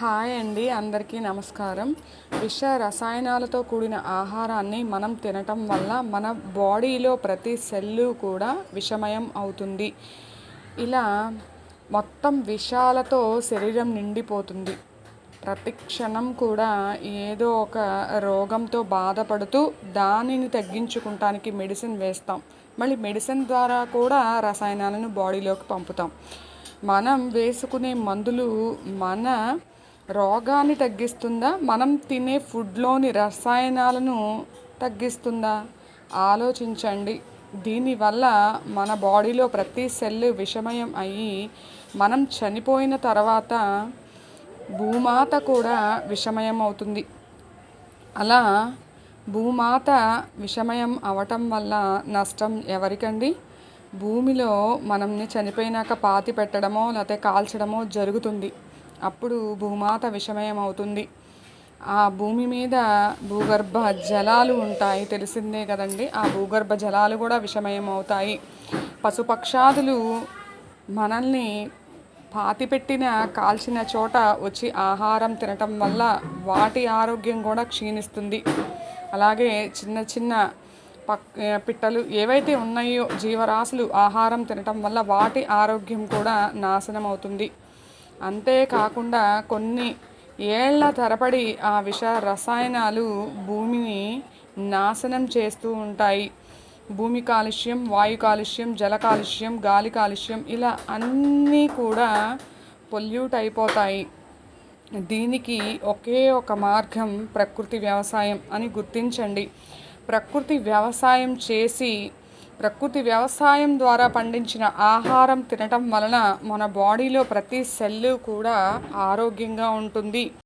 Hi అండి అందరికీ నమస్కారం. విష రసాయనాలతో కూడిన ఆహారాన్ని మనం తినటం వల్ల మన బాడీలో ప్రతి సెల్లు కూడా విషమయం అవుతుంది. ఇలా మొత్తం విషాలతో శరీరం నిండిపోతుంది. ప్రతి క్షణం కూడా ఏదో ఒక రోగంతో బాధపడుతూ దానిని తగ్గించుకుంటానికి మెడిసిన్ వేస్తాం. మళ్ళీ మెడిసిన్ ద్వారా కూడా రసాయనాలను బాడీలోకి పంపుతాం. మనం వేసుకునే మందులు మన రోగాన్ని తగ్గిస్తుందా? మనం తినే ఫుడ్లోని రసాయనాలను తగ్గిస్తుందా? ఆలోచించండి. దీనివల్ల మన బాడీలో ప్రతి సెల్ విషమయం అయ్యి మనం చనిపోయిన తర్వాత భూమాత కూడా విషమయం అవుతుంది అలా భూమాత విషమయం అవటం వల్ల నష్టం ఎవరికండి? భూమిలో మనల్ని చనిపోయినాక పాతి పెట్టడమో లేకపోతే కాల్చడమో జరుగుతుంది. అప్పుడు భూమాత విషమయం అవుతుంది ఆ భూమి మీద భూగర్భ జలాలు ఉంటాయి. తెలిసిందే కదండి ఆ భూగర్భ జలాలు కూడా విషమయం అవుతాయి పశుపక్షాదులు మనల్ని పాతిపెట్టిన కాల్చిన చోట వచ్చి ఆహారం తినటం వల్ల వాటి ఆరోగ్యం కూడా క్షీణిస్తుంది. అలాగే చిన్న చిన్న పక్ పిట్టలు ఏవైతే ఉన్నాయో జీవరాశులు ఆహారం తినటం వల్ల వాటి ఆరోగ్యం కూడా నాశనం అవుతుంది అంతేకాకుండా కొన్ని ఏళ్ళ తరబడి ఆ విష రసాయనాలు భూమిని నాశనం చేస్తూ ఉంటాయి. భూమి కాలుష్యం వాయు కాలుష్యం జల కాలుష్యం గాలి కాలుష్యం ఇలా అన్నీ కూడా పొల్యూట్ అయిపోతాయి. దీనికి ఒకే ఒక మార్గం ప్రకృతి వ్యవసాయం అని గుర్తించండి. ప్రకృతి వ్యవసాయం చేసి ప్రకృతి వ్యవసాయం ద్వారా పండించిన ఆహారం తినటం వలన మన బాడీలో ప్రతి సెల్లు కూడా ఆరోగ్యంగా ఉంటుంది.